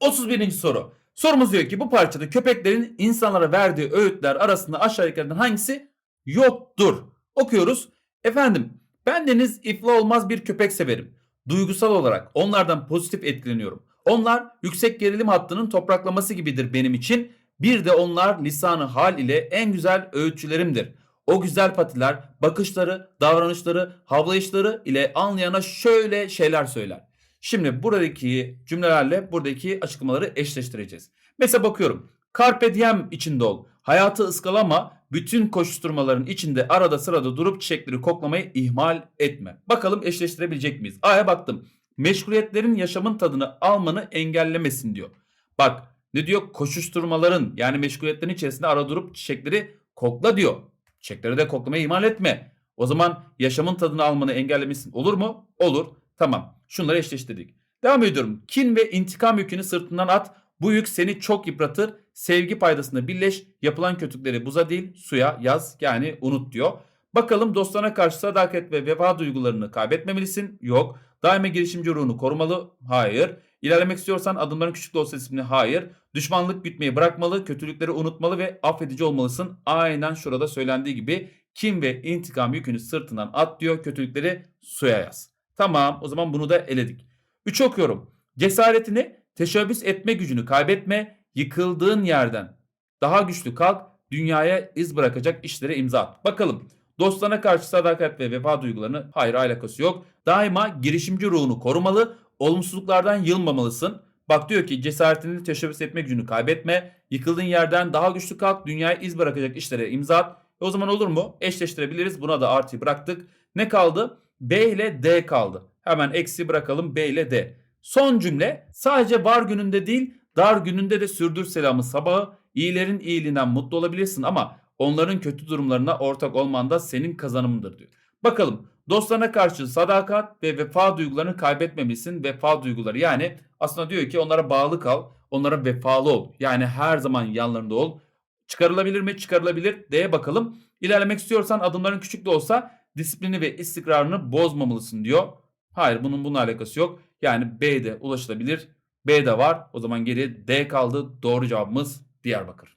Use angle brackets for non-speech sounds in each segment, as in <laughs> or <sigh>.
31. soru. Sorumuz diyor ki bu parçada köpeklerin insanlara verdiği öğütler arasında aşağıdakilerden hangisi yoktur? Okuyoruz. Efendim bendeniz iflah olmaz bir köpek severim. Duygusal olarak onlardan pozitif etkileniyorum. Onlar yüksek gerilim hattının topraklaması gibidir benim için. Bir de onlar lisanı hal ile en güzel öğütçülerimdir. O güzel patiler, bakışları, davranışları, havlayışları ile anlayana şöyle şeyler söyler. Şimdi buradaki cümlelerle buradaki açıklamaları eşleştireceğiz. Mesela bakıyorum. Carpe diem içinde ol. Hayatı ıskalama. Bütün koşuşturmaların içinde arada sırada durup çiçekleri koklamayı ihmal etme. Bakalım eşleştirebilecek miyiz? A'ya baktım. Meşguliyetlerin yaşamın tadını almanı engellemesin diyor. Bak ne diyor? Koşuşturmaların yani meşguliyetlerin içerisinde ara durup çiçekleri kokla diyor. Çiçekleri de koklamayı ihmal etme. O zaman yaşamın tadını almanı engellemesin. Olur mu? Olur. Tamam. Şunları eşleştirdik. Devam ediyorum. Kin ve intikam yükünü sırtından at. Bu yük seni çok yıpratır. Sevgi paydasında birleş. Yapılan kötülükleri buza değil suya yaz. Yani unut diyor. Bakalım dostlarına karşı sadakat ve vefa duygularını kaybetmemelisin. Yok. Daima girişimci ruhunu korumalı. Hayır. İlerlemek istiyorsan adımların küçük de olsa ismini hayır. Düşmanlık gütmeyi bırakmalı, kötülükleri unutmalı ve affedici olmalısın. Aynen şurada söylendiği gibi kim ve intikam yükünü sırtından at diyor, kötülükleri suya yaz. Tamam o zaman bunu da eledik. 3 okuyorum. Cesaretini, teşebbüs etme gücünü kaybetme, yıkıldığın yerden daha güçlü kalk, dünyaya iz bırakacak işlere imza at. Bakalım dostlarına karşı sadakat ve vefa duygularını hayır alakası yok. Daima girişimci ruhunu korumalı, olumsuzluklardan yılmamalısın. Bak diyor ki cesaretini teşebbüs etme gücünü kaybetme, yıkıldığın yerden daha güçlü kalk, dünyaya iz bırakacak işlere imza at. E o zaman olur mu? Eşleştirebiliriz. Buna da artı bıraktık. Ne kaldı? B ile D kaldı. Hemen eksi bırakalım B ile D. Son cümle sadece var gününde değil dar gününde de sürdür selamı sabahı. İyilerin iyiliğinden mutlu olabilirsin ama onların kötü durumlarına ortak olman da senin kazanımındır diyor. Bakalım dostlarına karşı sadakat ve vefa duygularını kaybetmemelisin. Vefa duyguları yani aslında diyor ki onlara bağlı kal. Onlara vefalı ol. Yani her zaman yanlarında ol. Çıkarılabilir mi? Çıkarılabilir. D'ye bakalım. İlerlemek istiyorsan adımların küçük de olsa disiplini ve istikrarını bozmamalısın diyor. Hayır bunun bununla alakası yok. Yani B'de ulaşılabilir. B de var. O zaman geri D kaldı. Doğru cevabımız Diyarbakır.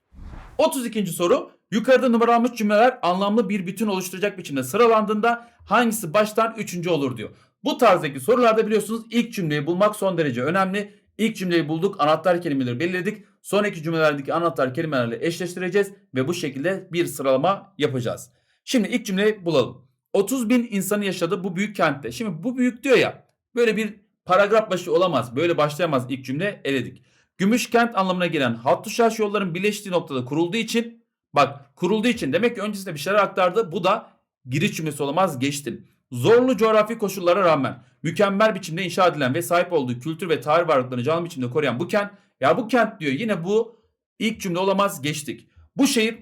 32. soru. Yukarıda numaralanmış cümleler anlamlı bir bütün oluşturacak biçimde sıralandığında hangisi baştan üçüncü olur diyor. Bu tarzdaki sorularda biliyorsunuz ilk cümleyi bulmak son derece önemli. İlk cümleyi bulduk, anahtar kelimeleri belirledik. Sonraki cümlelerdeki anahtar kelimelerle eşleştireceğiz ve bu şekilde bir sıralama yapacağız. Şimdi ilk cümleyi bulalım. 30 bin insanı yaşadı bu büyük kentte. Şimdi bu büyük diyor ya böyle bir paragraf başı olamaz. Böyle başlayamaz ilk cümle eledik. Gümüş kent anlamına gelen Hattuşaş yolların birleştiği noktada kurulduğu için bak kurulduğu için demek ki öncesinde bir şeyler aktardı. Bu da giriş cümlesi olamaz geçtim. Zorlu coğrafi koşullara rağmen mükemmel biçimde inşa edilen ve sahip olduğu kültür ve tarih varlıklarını canlı biçimde koruyan bu kent ya bu kent diyor yine bu ilk cümle olamaz geçtik. Bu şehir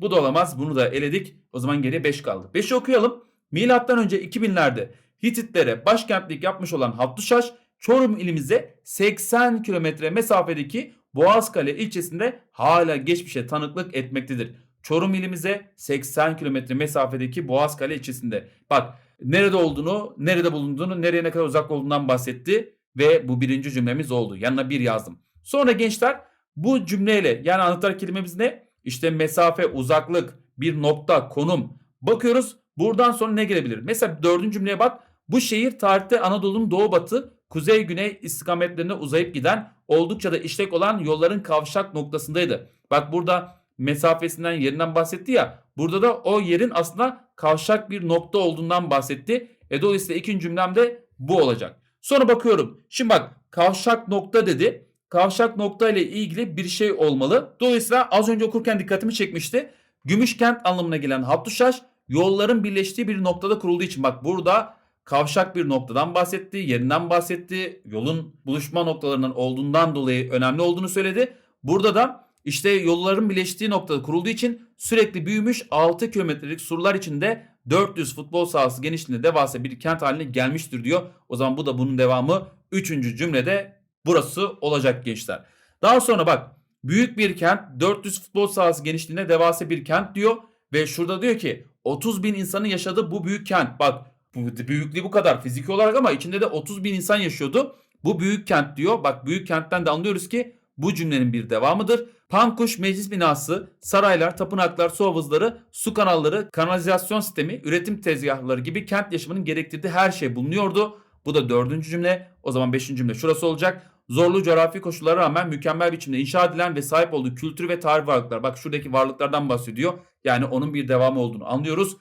bu da olamaz bunu da eledik. O zaman geriye 5 kaldı. 5'i okuyalım. Milattan önce 2000'lerde Hititlere başkentlik yapmış olan Hattuşaş Çorum ilimize 80 kilometre mesafedeki Boğazkale ilçesinde hala geçmişe tanıklık etmektedir. Çorum ilimize 80 kilometre mesafedeki Boğazkale ilçesinde. Bak nerede olduğunu, nerede bulunduğunu, nereye ne kadar uzak olduğundan bahsetti ve bu birinci cümlemiz oldu. Yanına bir yazdım. Sonra gençler bu cümleyle yani anahtar kelimemiz ne? İşte mesafe, uzaklık, bir nokta, konum. Bakıyoruz buradan sonra ne gelebilir? Mesela dördüncü cümleye bak. Bu şehir tarihte Anadolu'nun doğu batı, kuzey güney istikametlerine uzayıp giden oldukça da işlek olan yolların kavşak noktasındaydı. Bak burada mesafesinden yerinden bahsetti ya. Burada da o yerin aslında kavşak bir nokta olduğundan bahsetti. E dolayısıyla ikinci cümlemde bu olacak. Sonra bakıyorum. Şimdi bak kavşak nokta dedi. Kavşak nokta ile ilgili bir şey olmalı. Dolayısıyla az önce okurken dikkatimi çekmişti. Gümüşkent anlamına gelen Hattuşaş yolların birleştiği bir noktada kurulduğu için bak burada kavşak bir noktadan bahsetti, yerinden bahsetti, yolun buluşma noktalarının olduğundan dolayı önemli olduğunu söyledi. Burada da işte yolların birleştiği noktada kurulduğu için sürekli büyümüş 6 kilometrelik surlar içinde 400 futbol sahası genişliğinde devasa bir kent haline gelmiştir diyor. O zaman bu da bunun devamı 3. cümlede burası olacak gençler. Daha sonra bak büyük bir kent 400 futbol sahası genişliğinde devasa bir kent diyor. Ve şurada diyor ki 30 bin insanın yaşadığı bu büyük kent. Bak bu büyüklüğü bu kadar fiziki olarak ama içinde de 30 bin insan yaşıyordu. Bu büyük kent diyor. Bak büyük kentten de anlıyoruz ki bu cümlenin bir devamıdır. Pankuş meclis binası, saraylar, tapınaklar, su havuzları, su kanalları, kanalizasyon sistemi, üretim tezgahları gibi kent yaşamının gerektirdiği her şey bulunuyordu. Bu da dördüncü cümle. O zaman beşinci cümle şurası olacak. Zorlu coğrafi koşullara rağmen mükemmel biçimde inşa edilen ve sahip olduğu kültür ve tarih varlıklar. Bak şuradaki varlıklardan bahsediyor. Yani onun bir devamı olduğunu anlıyoruz.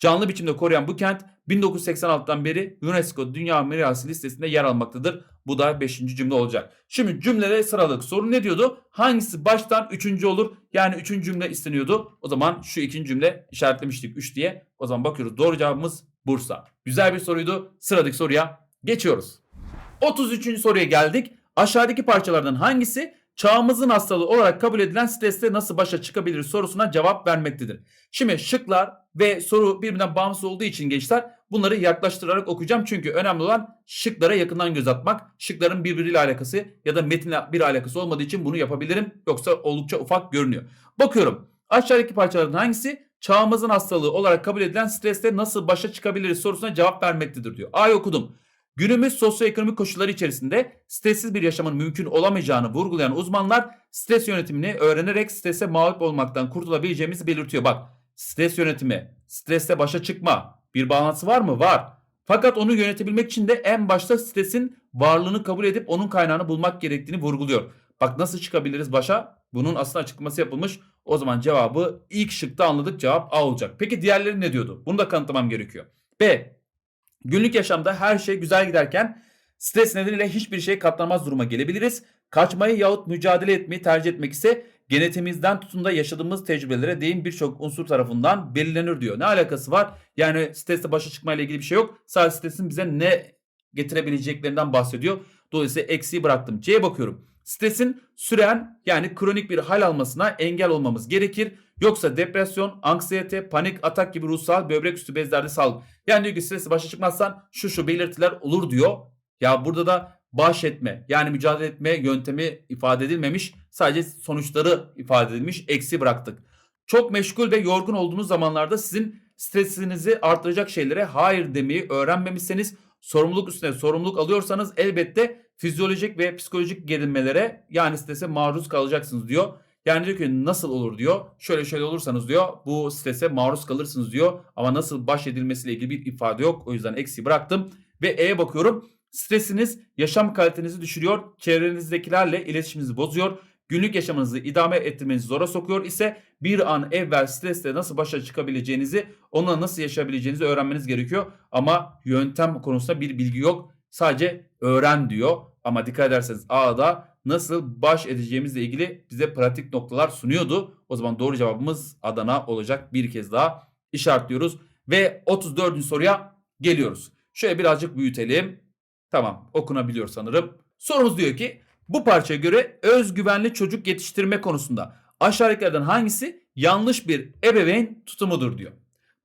Canlı biçimde koruyan bu kent 1986'dan beri UNESCO Dünya Mirası listesinde yer almaktadır. Bu da 5. cümle olacak. Şimdi cümlelere sıralık soru ne diyordu? Hangisi baştan 3. olur? Yani 3. cümle isteniyordu. O zaman şu ikinci cümle işaretlemiştik 3 diye. O zaman bakıyoruz doğru cevabımız Bursa. Güzel bir soruydu. Sıradaki soruya geçiyoruz. 33. soruya geldik. Aşağıdaki parçalardan hangisi çağımızın hastalığı olarak kabul edilen stresle nasıl başa çıkabilir sorusuna cevap vermektedir. Şimdi şıklar ve soru birbirinden bağımsız olduğu için gençler bunları yaklaştırarak okuyacağım. Çünkü önemli olan şıklara yakından göz atmak. Şıkların birbiriyle alakası ya da metinle bir alakası olmadığı için bunu yapabilirim. Yoksa oldukça ufak görünüyor. Bakıyorum aşağıdaki parçalardan hangisi çağımızın hastalığı olarak kabul edilen stresle nasıl başa çıkabiliriz sorusuna cevap vermektedir diyor. A'yı okudum. Günümüz sosyoekonomik koşulları içerisinde stressiz bir yaşamın mümkün olamayacağını vurgulayan uzmanlar stres yönetimini öğrenerek strese mağlup olmaktan kurtulabileceğimizi belirtiyor. Bak stres yönetimi, stresle başa çıkma bir bağlantısı var mı? Var. Fakat onu yönetebilmek için de en başta stresin varlığını kabul edip onun kaynağını bulmak gerektiğini vurguluyor. Bak nasıl çıkabiliriz başa? Bunun aslında açıklaması yapılmış. O zaman cevabı ilk şıkta anladık cevap A olacak. Peki diğerleri ne diyordu? Bunu da kanıtlamam gerekiyor. B. Günlük yaşamda her şey güzel giderken stres nedeniyle hiçbir şey katlanmaz duruma gelebiliriz. Kaçmayı yahut mücadele etmeyi tercih etmek ise genetimizden tutun da yaşadığımız tecrübelere değin birçok unsur tarafından belirlenir diyor. Ne alakası var? Yani stresle başa çıkmayla ilgili bir şey yok. Sadece stresin bize ne getirebileceklerinden bahsediyor. Dolayısıyla eksiği bıraktım. C'ye bakıyorum. Stresin süren yani kronik bir hal almasına engel olmamız gerekir. Yoksa depresyon, anksiyete, panik atak gibi ruhsal böbrek üstü bezlerde salgın. Yani diyor ki stresle başa çıkmazsan şu şu belirtiler olur diyor. Ya burada da baş etme yani mücadele etme yöntemi ifade edilmemiş. Sadece sonuçları ifade edilmiş. Eksi bıraktık. Çok meşgul ve yorgun olduğunuz zamanlarda sizin stresinizi artıracak şeylere hayır demeyi öğrenmemişseniz sorumluluk üstüne sorumluluk alıyorsanız elbette fizyolojik ve psikolojik gerilmelere yani strese maruz kalacaksınız diyor. Yani diyor ki nasıl olur diyor. Şöyle şöyle olursanız diyor bu strese maruz kalırsınız diyor. Ama nasıl baş edilmesiyle ilgili bir ifade yok. O yüzden eksi bıraktım. Ve E'ye bakıyorum. Stresiniz yaşam kalitenizi düşürüyor. Çevrenizdekilerle iletişiminizi bozuyor. Günlük yaşamınızı idame ettirmenizi zora sokuyor ise bir an evvel stresle nasıl başa çıkabileceğinizi, onunla nasıl yaşayabileceğinizi öğrenmeniz gerekiyor. Ama yöntem konusunda bir bilgi yok. Sadece öğren diyor. Ama dikkat ederseniz A'da nasıl baş edeceğimizle ilgili bize pratik noktalar sunuyordu. O zaman doğru cevabımız Adana olacak. Bir kez daha işaretliyoruz. Ve 34. soruya geliyoruz. Şöyle birazcık büyütelim. Tamam okunabiliyor sanırım. Sorumuz diyor ki bu parçaya göre özgüvenli çocuk yetiştirme konusunda aşağıdakilerden hangisi yanlış bir ebeveyn tutumudur diyor.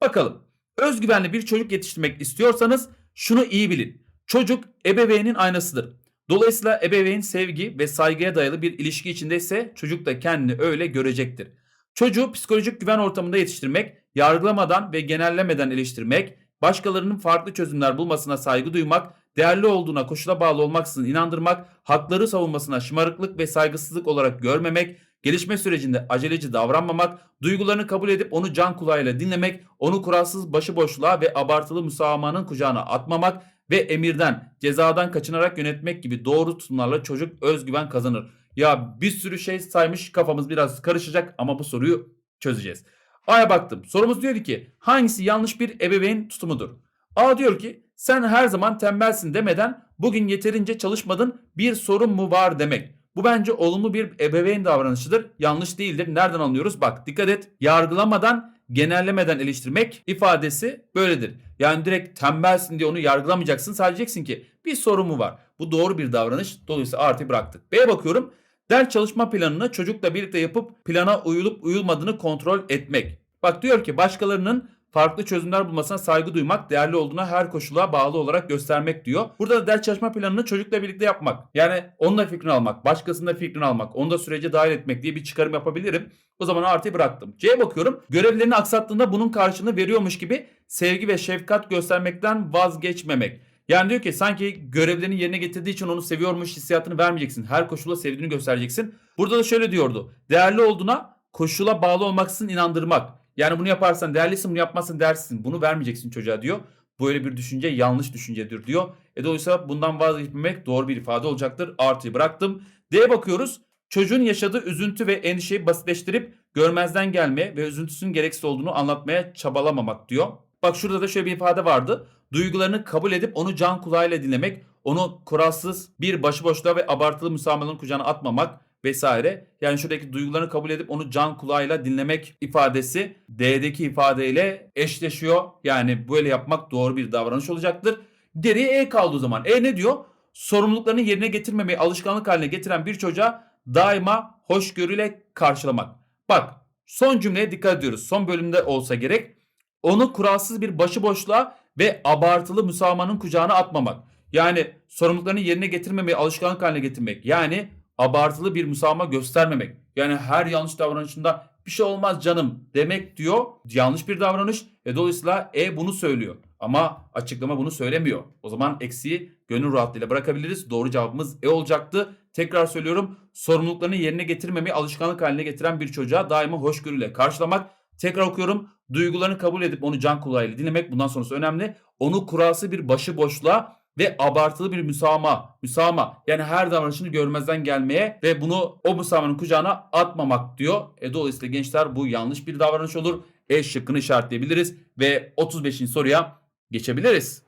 Bakalım özgüvenli bir çocuk yetiştirmek istiyorsanız şunu iyi bilin. Çocuk ebeveynin aynasıdır. Dolayısıyla ebeveyn sevgi ve saygıya dayalı bir ilişki içindeyse çocuk da kendini öyle görecektir. Çocuğu psikolojik güven ortamında yetiştirmek, yargılamadan ve genellemeden eleştirmek, başkalarının farklı çözümler bulmasına saygı duymak, değerli olduğuna koşula bağlı olmaksızın inandırmak, hakları savunmasına şımarıklık ve saygısızlık olarak görmemek, gelişme sürecinde aceleci davranmamak, duygularını kabul edip onu can kulağıyla dinlemek, onu kuralsız başıboşluğa ve abartılı müsamahanın kucağına atmamak ve emirden, cezadan kaçınarak yönetmek gibi doğru tutumlarla çocuk özgüven kazanır. Ya bir sürü şey saymış kafamız biraz karışacak ama bu soruyu çözeceğiz. A'ya baktım. Sorumuz diyor ki hangisi yanlış bir ebeveyn tutumudur? A diyor ki sen her zaman tembelsin demeden bugün yeterince çalışmadın bir sorun mu var demek. Bu bence olumlu bir ebeveyn davranışıdır. Yanlış değildir. Nereden anlıyoruz? Bak dikkat et. Yargılamadan, genellemeden eleştirmek ifadesi böyledir. Yani direkt tembelsin diye onu yargılamayacaksın. Sadece diyeceksin ki bir sorun mu var? Bu doğru bir davranış. Dolayısıyla artı bıraktık. B'ye bakıyorum. Ders çalışma planını çocukla birlikte yapıp plana uyulup uyulmadığını kontrol etmek. Bak diyor ki başkalarının farklı çözümler bulmasına saygı duymak, değerli olduğuna her koşula bağlı olarak göstermek diyor. Burada da ders çalışma planını çocukla birlikte yapmak. Yani onun da fikrini almak, başkasının da fikrini almak, onu da sürece dahil etmek diye bir çıkarım yapabilirim. O zaman artıyı bıraktım. C'ye bakıyorum. Görevlerini aksattığında bunun karşılığını veriyormuş gibi sevgi ve şefkat göstermekten vazgeçmemek. Yani diyor ki sanki görevlerini yerine getirdiği için onu seviyormuş hissiyatını vermeyeceksin. Her koşulda sevdiğini göstereceksin. Burada da şöyle diyordu. Değerli olduğuna koşula bağlı olmaksızın inandırmak. Yani bunu yaparsan değerlisin bunu yapmazsan değersizsin. Bunu vermeyeceksin çocuğa diyor. Böyle bir düşünce yanlış düşüncedir diyor. E dolayısıyla bundan vazgeçmemek doğru bir ifade olacaktır. Artıyı bıraktım. D'ye bakıyoruz. Çocuğun yaşadığı üzüntü ve endişeyi basitleştirip görmezden gelmeye ve üzüntüsünün gereksiz olduğunu anlatmaya çabalamamak diyor. Bak şurada da şöyle bir ifade vardı. Duygularını kabul edip onu can kulağıyla dinlemek, onu kuralsız bir başıboşluğa ve abartılı müsamahaların kucağına atmamak vesaire. Yani şuradaki duygularını kabul edip onu can kulağıyla dinlemek ifadesi D'deki ifadeyle eşleşiyor. Yani böyle yapmak doğru bir davranış olacaktır. Geriye E kaldı o zaman. E ne diyor? Sorumluluklarını yerine getirmemeyi alışkanlık haline getiren bir çocuğa daima hoşgörüyle karşılamak. Bak son cümleye dikkat ediyoruz. Son bölümde olsa gerek. Onu kuralsız bir başıboşluğa ve abartılı müsamahanın kucağına atmamak. Yani sorumluluklarını yerine getirmemeyi alışkanlık haline getirmek. Yani abartılı bir müsamaha göstermemek. Yani her yanlış davranışında bir şey olmaz canım demek diyor. Yanlış bir davranış. E dolayısıyla E bunu söylüyor. Ama açıklama bunu söylemiyor. O zaman eksiği gönül rahatlığıyla bırakabiliriz. Doğru cevabımız E olacaktı. Tekrar söylüyorum. Sorumluluklarını yerine getirmemeyi alışkanlık haline getiren bir çocuğa daima hoşgörüyle karşılamak. Tekrar okuyorum. Duygularını kabul edip onu can kulağıyla dinlemek bundan sonrası önemli. Onu kurası bir başıboşluğa ve abartılı bir müsamaha, müsamaha yani her davranışını görmezden gelmeye ve bunu o müsamahanın kucağına atmamak diyor. E dolayısıyla gençler bu yanlış bir davranış olur. E şıkkını işaretleyebiliriz ve 35. soruya geçebiliriz.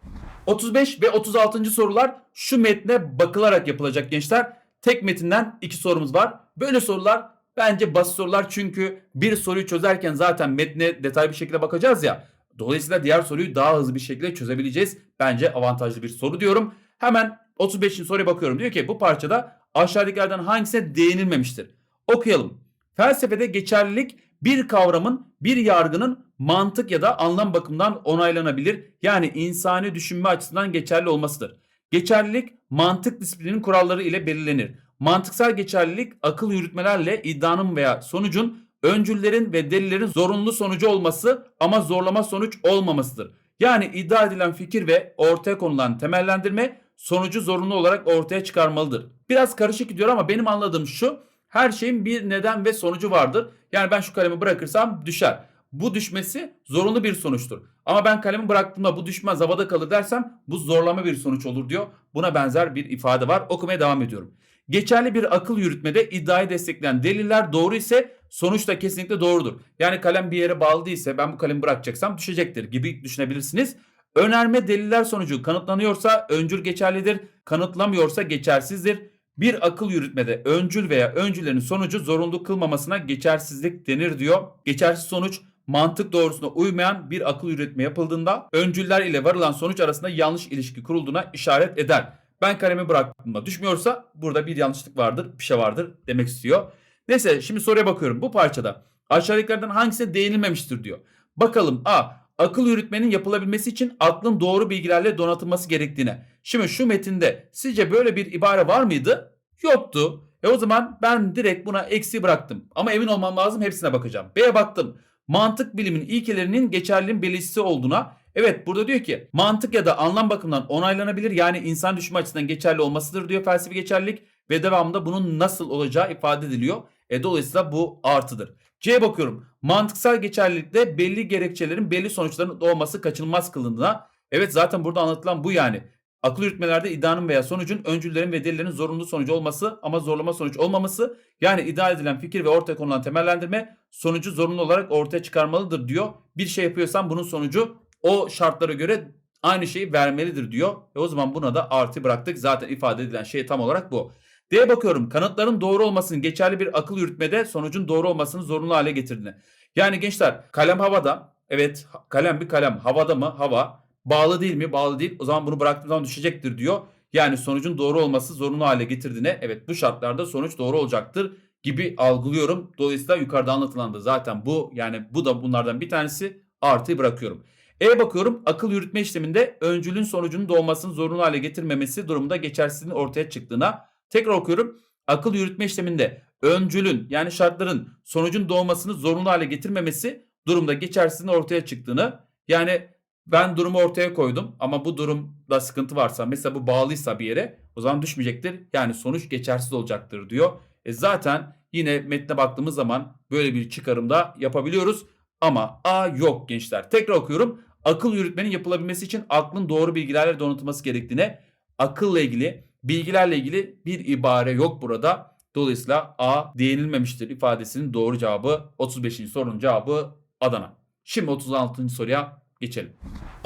35 ve 36. sorular şu metne bakılarak yapılacak gençler. Tek metinden iki sorumuz var. Böyle sorular bence basit sorular çünkü bir soruyu çözerken zaten metne detaylı bir şekilde bakacağız ya. Dolayısıyla diğer soruyu daha hızlı bir şekilde çözebileceğiz. Bence avantajlı bir soru diyorum. Hemen 35. soruya bakıyorum. Diyor ki bu parçada aşağıdakilerden hangisine değinilmemiştir? Okuyalım. Felsefede geçerlilik bir kavramın, bir yargının mantık ya da anlam bakımından onaylanabilir. Yani insani düşünme açısından geçerli olmasıdır. Geçerlilik mantık disiplininin kuralları ile belirlenir. Mantıksal geçerlilik akıl yürütmelerle iddianın veya sonucun öncüllerin ve delillerin zorunlu sonucu olması ama zorlama sonuç olmamasıdır. Yani iddia edilen fikir ve ortaya konulan temellendirme sonucu zorunlu olarak ortaya çıkarmalıdır. Biraz karışık gidiyor ama benim anladığım şu. Her şeyin bir neden ve sonucu vardır. Yani ben şu kalemi bırakırsam düşer. Bu düşmesi zorunlu bir sonuçtur. Ama ben kalemi bıraktığımda bu düşmez havada kalır dersem bu zorlama bir sonuç olur diyor. Buna benzer bir ifade var. Okumaya devam ediyorum. Geçerli bir akıl yürütmede iddiayı destekleyen deliller doğru ise sonuç da kesinlikle doğrudur. Yani kalem bir yere bağlı değilse ben bu kalemi bırakacaksam düşecektir gibi düşünebilirsiniz. Önerme deliller sonucu kanıtlanıyorsa öncül geçerlidir, kanıtlamıyorsa geçersizdir. Bir akıl yürütmede öncül veya öncüllerin sonucu zorunlu kılmamasına geçersizlik denir diyor. Geçersiz sonuç mantık doğrusuna uymayan bir akıl yürütme yapıldığında öncüller ile varılan sonuç arasında yanlış ilişki kurulduğuna işaret eder. Ben kalemi bıraktığımda düşmüyorsa burada bir yanlışlık vardır, bir şey vardır demek istiyor. Neyse şimdi soruya bakıyorum. Bu parçada aşağıdakilerden hangisine değinilmemiştir diyor. Bakalım A. Akıl yürütmenin yapılabilmesi için aklın doğru bilgilerle donatılması gerektiğine. Şimdi şu metinde sizce böyle bir ibare var mıydı? Yoktu. E o zaman ben direkt buna eksi bıraktım. Ama emin olmam lazım hepsine bakacağım. B'ye baktım. Mantık bilimin ilkelerinin geçerliliğin belirtisi olduğuna. Evet burada diyor ki mantık ya da anlam bakımından onaylanabilir yani insan düşünme açısından geçerli olmasıdır diyor felsefi geçerlilik ve devamında bunun nasıl olacağı ifade ediliyor. E dolayısıyla bu artıdır. C'ye bakıyorum. Mantıksal geçerlilikte belli gerekçelerin belli sonuçların doğması kaçınılmaz kılındığına. Evet zaten burada anlatılan bu yani. Akıl yürütmelerde iddianın veya sonucun öncüllerin ve delillerin zorunlu sonucu olması ama zorlama sonuç olmaması yani iddia edilen fikir ve ortaya konulan temellendirme sonucu zorunlu olarak ortaya çıkarmalıdır diyor. Bir şey yapıyorsan bunun sonucu o şartlara göre aynı şeyi vermelidir diyor. E o zaman buna da artı bıraktık. Zaten ifade edilen şey tam olarak bu. D'ye bakıyorum. Kanıtların doğru olmasının geçerli bir akıl yürütmede sonucun doğru olmasını zorunlu hale getirdiğini. Yani gençler kalem havada. Evet kalem bir kalem. Havada mı? Hava. Bağlı değil mi? Bağlı değil. O zaman bunu bıraktığım zaman düşecektir diyor. Yani sonucun doğru olması zorunlu hale getirdiğine evet bu şartlarda sonuç doğru olacaktır gibi algılıyorum. Dolayısıyla yukarıda anlatılan da zaten bu yani bu da bunlardan bir tanesi artıyı bırakıyorum. E bakıyorum akıl yürütme işleminde öncülün sonucunun doğmasını zorunlu hale getirmemesi durumunda geçersizliğin ortaya çıktığına. Tekrar okuyorum. Akıl yürütme işleminde öncülün yani şartların sonucun doğmasını zorunlu hale getirmemesi durumda geçersizliğin ortaya çıktığını yani Ben durumu ortaya koydum ama bu durumda sıkıntı varsa mesela bu bağlıysa bir yere o zaman düşmeyecektir. Yani sonuç geçersiz olacaktır diyor. E zaten yine metne baktığımız zaman böyle bir çıkarımda yapabiliyoruz. Ama A yok gençler. Tekrar okuyorum. Akıl yürütmenin yapılabilmesi için aklın doğru bilgilerle donatılması gerektiğine akılla ilgili bilgilerle ilgili bir ibare yok burada. Dolayısıyla A değinilmemiştir ifadesinin doğru cevabı 35. sorunun cevabı Adana. Şimdi 36. soruya geçelim.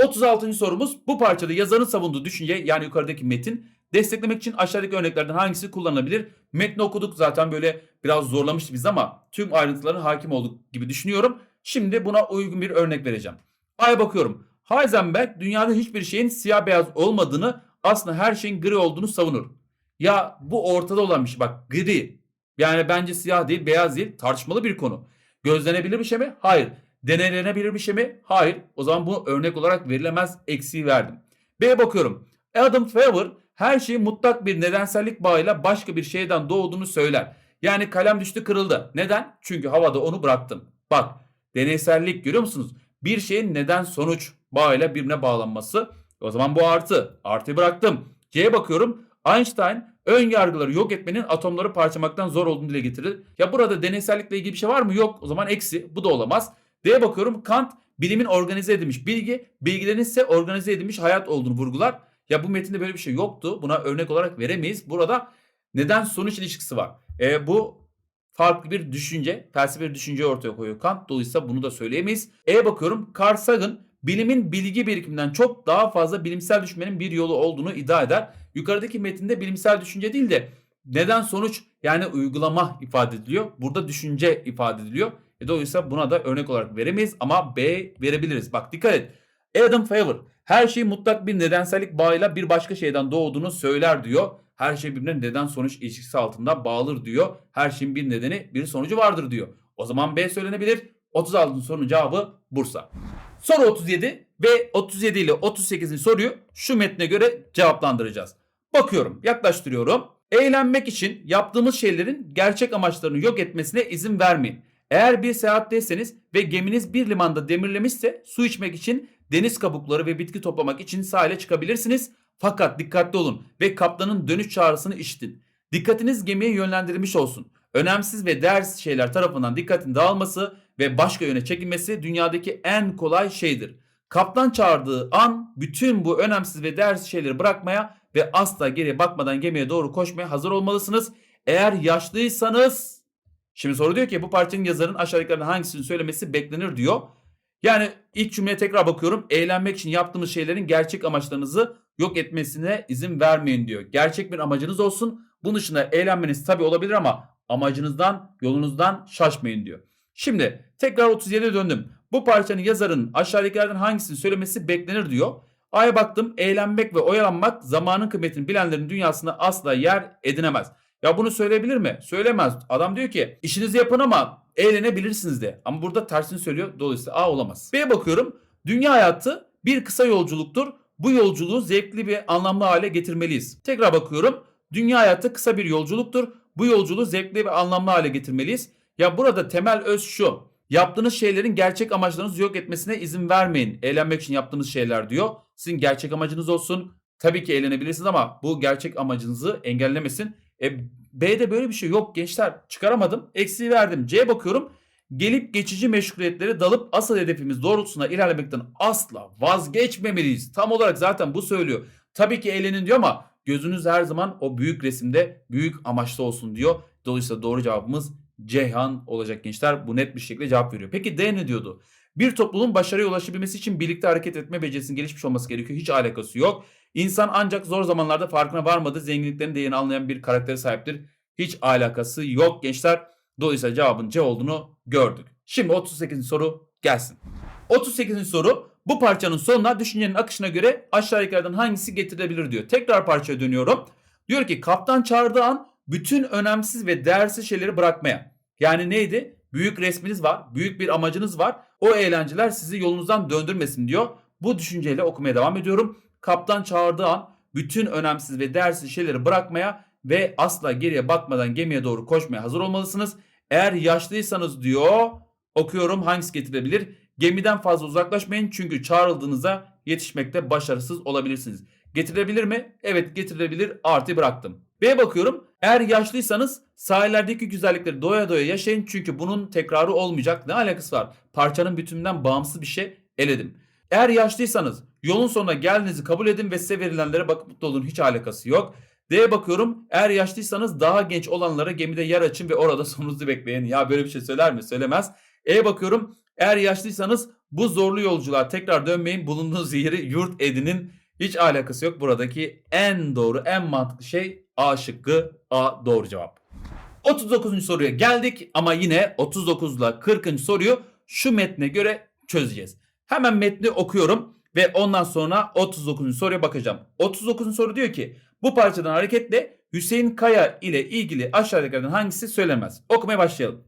36. sorumuz bu parçada yazarın savunduğu düşünce yani yukarıdaki metin desteklemek için aşağıdaki örneklerden hangisi kullanılabilir? Metni okuduk zaten böyle biraz zorlamıştı biz ama tüm ayrıntıların hakim olduk gibi düşünüyorum. Şimdi buna uygun bir örnek vereceğim. A'ya bakıyorum. Heisenberg dünyada hiçbir şeyin siyah beyaz olmadığını aslında her şeyin gri olduğunu savunur. Ya bu ortada olan bir şey bak gri. Yani bence siyah değil beyaz değil tartışmalı bir konu. Gözlenebilir bir şey mi? Hayır. Deneylenebilir bir şey mi? Hayır. O zaman bu örnek olarak verilemez eksiği verdim. B'ye bakıyorum. Adam Favor her şeyi mutlak bir nedensellik bağıyla başka bir şeyden doğduğunu söyler. Yani kalem düştü kırıldı. Neden? Çünkü havada onu bıraktım. Bak deneysellik görüyor musunuz? Bir şeyin neden sonuç bağıyla birbirine bağlanması. O zaman bu artı. Artıyı bıraktım. C'ye bakıyorum. Einstein ön yargıları yok etmenin atomları parçalamaktan zor olduğunu dile getirir. Ya burada deneysellikle ilgili bir şey var mı? Yok. O zaman eksi. Bu da olamaz. D'ye bakıyorum. Kant bilimin organize edilmiş bilgi, bilgilerin ise organize edilmiş hayat olduğunu vurgular. Ya bu metinde böyle bir şey yoktu. Buna örnek olarak veremeyiz. Burada neden sonuç ilişkisi var. E, bu farklı bir düşünce, felsefi bir düşünce ortaya koyuyor Kant. Dolayısıyla bunu da söyleyemeyiz. E bakıyorum. Carl Sagan bilimin bilgi birikiminden çok daha fazla bilimsel düşünmenin bir yolu olduğunu iddia eder. Yukarıdaki metinde bilimsel düşünce değil de neden sonuç yani uygulama ifade ediliyor. Burada düşünce ifade ediliyor. E dolayısıyla buna da örnek olarak veremeyiz ama B verebiliriz. Bak dikkat et. Adam Favor her şeyi mutlak bir nedensellik bağıyla bir başka şeyden doğduğunu söyler diyor. Her şey birbirine neden sonuç ilişkisi altında bağlıdır diyor. Her şeyin bir nedeni bir sonucu vardır diyor. O zaman B söylenebilir. 36. sorunun cevabı Bursa. Soru 37 ve 37 ile 38'in soruyu şu metne göre cevaplandıracağız. Bakıyorum, yaklaştırıyorum. Eğlenmek için yaptığımız şeylerin gerçek amaçlarını yok etmesine izin vermeyin. Eğer bir seyahatteyseniz ve geminiz bir limanda demirlemişse su içmek için deniz kabukları ve bitki toplamak için sahile çıkabilirsiniz. Fakat dikkatli olun ve kaptanın dönüş çağrısını işitin. Dikkatiniz gemiye yönlendirilmiş olsun. Önemsiz ve değersiz şeyler tarafından dikkatin dağılması ve başka yöne çekilmesi dünyadaki en kolay şeydir. Kaptan çağırdığı an bütün bu önemsiz ve değersiz şeyleri bırakmaya ve asla geriye bakmadan gemiye doğru koşmaya hazır olmalısınız. Eğer yaşlıysanız Şimdi soru diyor ki bu parçanın yazarın aşağıdakilerden hangisini söylemesi beklenir diyor. Yani ilk cümleye tekrar bakıyorum. Eğlenmek için yaptığımız şeylerin gerçek amaçlarınızı yok etmesine izin vermeyin diyor. Gerçek bir amacınız olsun. Bunun dışında eğlenmeniz tabii olabilir ama amacınızdan, yolunuzdan şaşmayın diyor. Şimdi tekrar 37'ye döndüm. Bu parçanın yazarın aşağıdakilerden hangisini söylemesi beklenir diyor. A'ya baktım. Eğlenmek ve oyalanmak zamanın kıymetini bilenlerin dünyasında asla yer edinemez. Ya bunu söyleyebilir mi? Söylemez. Adam diyor ki işinizi yapın ama eğlenebilirsiniz de. Ama burada tersini söylüyor. Dolayısıyla A olamaz. B'ye bakıyorum. Dünya hayatı bir kısa yolculuktur. Bu yolculuğu zevkli ve anlamlı hale getirmeliyiz. Tekrar bakıyorum. Dünya hayatı kısa bir yolculuktur. Bu yolculuğu zevkli ve anlamlı hale getirmeliyiz. Ya burada temel öz şu. Yaptığınız şeylerin gerçek amaçlarınızı yok etmesine izin vermeyin. Eğlenmek için yaptığınız şeyler diyor. Sizin gerçek amacınız olsun. Tabii ki eğlenebilirsiniz ama bu gerçek amacınızı engellemesin. E, B'de böyle bir şey yok gençler. Çıkaramadım. Eksiği verdim. C'ye bakıyorum. Gelip geçici meşguliyetleri dalıp asıl hedefimiz doğrultusunda ilerlemekten asla vazgeçmemeliyiz. Tam olarak zaten bu söylüyor. Tabii ki eğlenin diyor ama gözünüz her zaman o büyük resimde büyük amaçlı olsun diyor. Dolayısıyla doğru cevabımız Ceyhan olacak gençler. Bu net bir şekilde cevap veriyor. Peki D ne diyordu? Bir topluluğun başarıya ulaşabilmesi için birlikte hareket etme becerisinin gelişmiş olması gerekiyor. Hiç alakası yok. İnsan ancak zor zamanlarda farkına varmadığı zenginliklerin değerini anlayan bir karaktere sahiptir. Hiç alakası yok gençler. Dolayısıyla cevabın C olduğunu gördük. Şimdi 38. soru gelsin. 38. soru bu parçanın sonuna düşüncenin akışına göre aşağıdakilerden hangisi getirilebilir diyor. Tekrar parçaya dönüyorum. Diyor ki kaptan çağırdığı an bütün önemsiz ve değersiz şeyleri bırakmaya. Yani neydi? Büyük resminiz var, büyük bir amacınız var. O eğlenceler sizi yolunuzdan döndürmesin diyor. Bu düşünceyle okumaya devam ediyorum. Kaptan çağırdığı an bütün önemsiz ve değersiz şeyleri bırakmaya ve asla geriye bakmadan gemiye doğru koşmaya hazır olmalısınız. Eğer yaşlıysanız diyor okuyorum hangisi getirebilir? Gemiden fazla uzaklaşmayın çünkü çağrıldığınızda yetişmekte başarısız olabilirsiniz. Getirebilir mi? Evet getirebilir. Artı bıraktım. B'ye bakıyorum. Eğer yaşlıysanız sahillerdeki güzellikleri doya doya yaşayın çünkü bunun tekrarı olmayacak. Ne alakası var? Parçanın bütününden bağımsız bir şey eledim. Eğer yaşlıysanız yolun sonuna geldiğinizi kabul edin ve size verilenlere bakıp mutlu olun. Hiç alakası yok. D'ye bakıyorum. Eğer yaşlıysanız daha genç olanlara gemide yer açın ve orada <laughs> sonunuzu bekleyin. Ya böyle bir şey söyler mi? Söylemez. E'ye bakıyorum. Eğer yaşlıysanız bu zorlu yolculuğa tekrar dönmeyin. Bulunduğunuz yeri yurt edinin. Hiç alakası yok. Buradaki en doğru, en mantıklı şey A şıkkı. A doğru cevap. 39. soruya geldik ama yine 39 ile 40. soruyu şu metne göre çözeceğiz. Hemen metni okuyorum ve ondan sonra 39. soruya bakacağım. 39. soru diyor ki bu parçadan hareketle Hüseyin Kaya ile ilgili aşağıdakilerden hangisi söylemez? Okumaya başlayalım.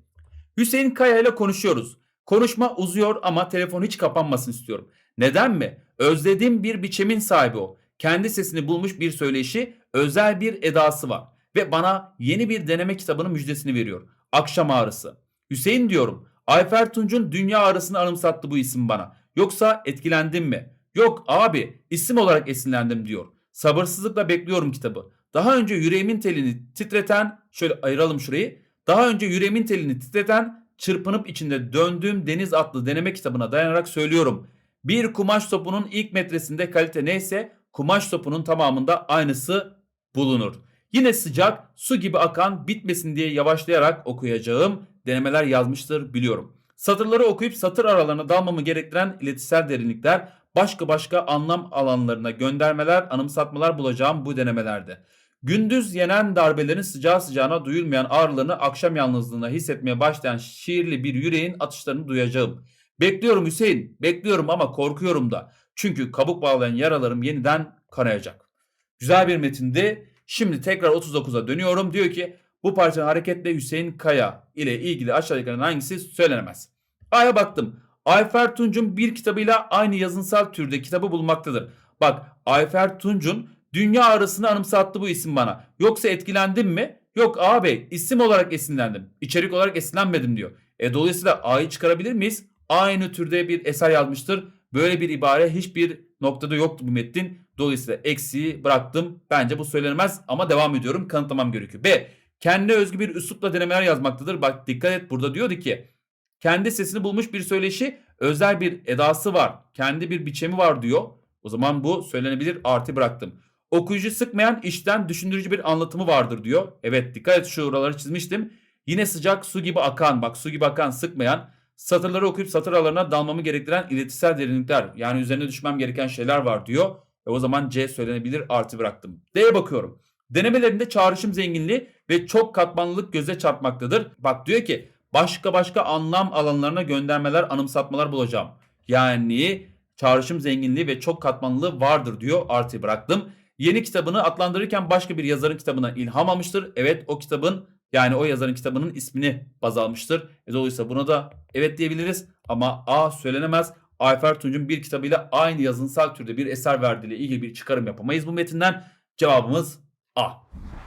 Hüseyin Kaya ile konuşuyoruz. Konuşma uzuyor ama telefon hiç kapanmasın istiyorum. Neden mi? Özlediğim bir biçimin sahibi o. Kendi sesini bulmuş bir söyleyişi, özel bir edası var. Ve bana yeni bir deneme kitabının müjdesini veriyor. Akşam ağrısı. Hüseyin diyorum. Ayfer Tunç'un dünya ağrısını anımsattı bu isim bana. Yoksa etkilendim mi? Yok abi isim olarak esinlendim diyor. Sabırsızlıkla bekliyorum kitabı. Daha önce yüreğimin telini titreten, şöyle ayıralım şurayı. Daha önce yüreğimin telini titreten, çırpınıp içinde döndüğüm Deniz adlı deneme kitabına dayanarak söylüyorum. Bir kumaş topunun ilk metresinde kalite neyse kumaş topunun tamamında aynısı bulunur. Yine sıcak, su gibi akan, bitmesin diye yavaşlayarak okuyacağım denemeler yazmıştır biliyorum. Satırları okuyup satır aralarına dalmamı gerektiren iletişsel derinlikler, başka başka anlam alanlarına göndermeler, anımsatmalar bulacağım bu denemelerde. Gündüz yenen darbelerin sıcağı sıcağına duyulmayan ağrılarını akşam yalnızlığına hissetmeye başlayan şiirli bir yüreğin atışlarını duyacağım. Bekliyorum Hüseyin, bekliyorum ama korkuyorum da. Çünkü kabuk bağlayan yaralarım yeniden kanayacak. Güzel bir metindi. Şimdi tekrar 39'a dönüyorum. Diyor ki bu parçanın hareketle Hüseyin Kaya ile ilgili aşağıdakilerden hangisi söylenemez? A'ya baktım. Ayfer Tunç'un bir kitabıyla aynı yazınsal türde kitabı bulmaktadır. Bak Ayfer Tunç'un dünya arasını anımsattı bu isim bana. Yoksa etkilendim mi? Yok ağabey isim olarak esinlendim. İçerik olarak esinlenmedim diyor. E, dolayısıyla A'yı çıkarabilir miyiz? Aynı türde bir eser yazmıştır. Böyle bir ibare hiçbir noktada yoktu bu metnin. Dolayısıyla eksiği bıraktım. Bence bu söylenemez ama devam ediyorum. Kanıtlamam gerekiyor. B. Kendine özgü bir üslupla denemeler yazmaktadır. Bak dikkat et burada diyordu ki kendi sesini bulmuş bir söyleşi özel bir edası var. Kendi bir biçimi var diyor. O zaman bu söylenebilir artı bıraktım. Okuyucu sıkmayan işten düşündürücü bir anlatımı vardır diyor. Evet dikkat et şu oraları çizmiştim. Yine sıcak su gibi akan bak su gibi akan sıkmayan satırları okuyup satır aralarına dalmamı gerektiren iletişsel derinlikler yani üzerine düşmem gereken şeyler var diyor. E o zaman C söylenebilir artı bıraktım. D'ye bakıyorum. Denemelerinde çağrışım zenginliği ve çok katmanlılık göze çarpmaktadır. Bak diyor ki başka başka anlam alanlarına göndermeler, anımsatmalar bulacağım. Yani çağrışım zenginliği ve çok katmanlılığı vardır diyor artı bıraktım. Yeni kitabını adlandırırken başka bir yazarın kitabına ilham almıştır. Evet o kitabın yani o yazarın kitabının ismini baz almıştır. E, dolayısıyla buna da evet diyebiliriz ama A söylenemez. Ayfer Tunç'un bir kitabıyla aynı yazınsal türde bir eser verdiğiyle ilgili bir çıkarım yapamayız bu metinden. Cevabımız A.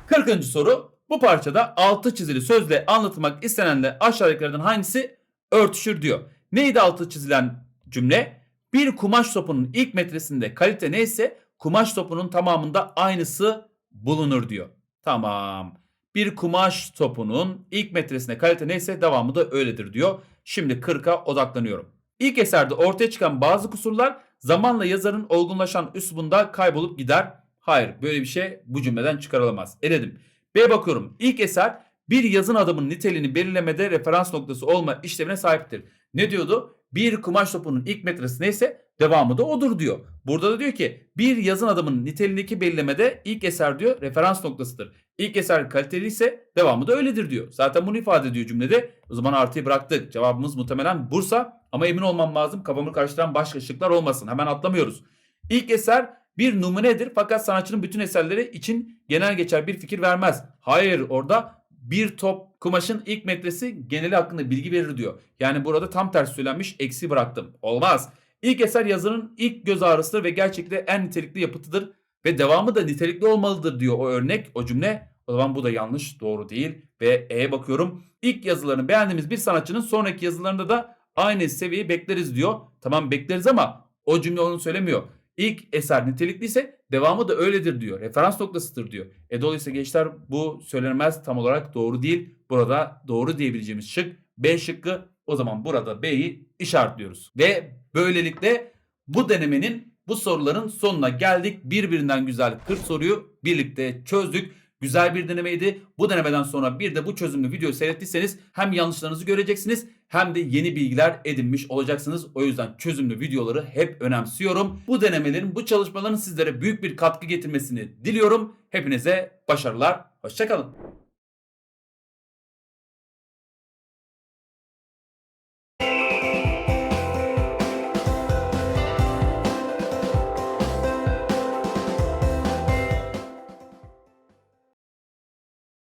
40. soru. Bu parçada altı çizili sözle anlatılmak istenenle aşağıdakilerden hangisi örtüşür diyor. Neydi altı çizilen cümle? Bir kumaş topunun ilk metresinde kalite neyse kumaş topunun tamamında aynısı bulunur diyor. Tamam. Bir kumaş topunun ilk metresinde kalite neyse devamı da öyledir diyor. Şimdi 40'a odaklanıyorum. İlk eserde ortaya çıkan bazı kusurlar zamanla yazarın olgunlaşan üslubunda kaybolup gider. Hayır böyle bir şey bu cümleden çıkarılamaz. Eledim. B bakıyorum. İlk eser bir yazın adamın niteliğini belirlemede referans noktası olma işlevine sahiptir. Ne diyordu? Bir kumaş topunun ilk metresi neyse devamı da odur diyor. Burada da diyor ki bir yazın adamın niteliğindeki belirlemede ilk eser diyor referans noktasıdır. İlk eser kaliteli ise devamı da öyledir diyor. Zaten bunu ifade ediyor cümlede. O zaman artıyı bıraktık. Cevabımız muhtemelen Bursa ama emin olmam lazım. Kafamı karıştıran başka şıklar olmasın. Hemen atlamıyoruz. İlk eser bir numunedir fakat sanatçının bütün eserleri için genel geçer bir fikir vermez. Hayır orada bir top kumaşın ilk metresi geneli hakkında bilgi verir diyor. Yani burada tam tersi söylenmiş eksi bıraktım. Olmaz. İlk eser yazarın ilk göz ağrısıdır ve gerçekte en nitelikli yapıtıdır ve devamı da nitelikli olmalıdır diyor o örnek, o cümle. O zaman bu da yanlış, doğru değil ve E'ye bakıyorum. İlk yazılarını beğendiğimiz bir sanatçının sonraki yazılarında da aynı seviyeyi bekleriz diyor. Tamam bekleriz ama o cümle onu söylemiyor. İlk eser nitelikliyse devamı da öyledir diyor. Referans noktasıdır diyor. E dolayısıyla gençler bu söylenemez tam olarak doğru değil. Burada doğru diyebileceğimiz şık B şıkkı. O zaman burada B'yi işaretliyoruz. Ve böylelikle bu denemenin bu soruların sonuna geldik. Birbirinden güzel 40 soruyu birlikte çözdük. Güzel bir denemeydi. Bu denemeden sonra bir de bu çözümlü videoyu seyrettiyseniz hem yanlışlarınızı göreceksiniz hem de yeni bilgiler edinmiş olacaksınız. O yüzden çözümlü videoları hep önemsiyorum. Bu denemelerin, bu çalışmaların sizlere büyük bir katkı getirmesini diliyorum. Hepinize başarılar. Hoşçakalın.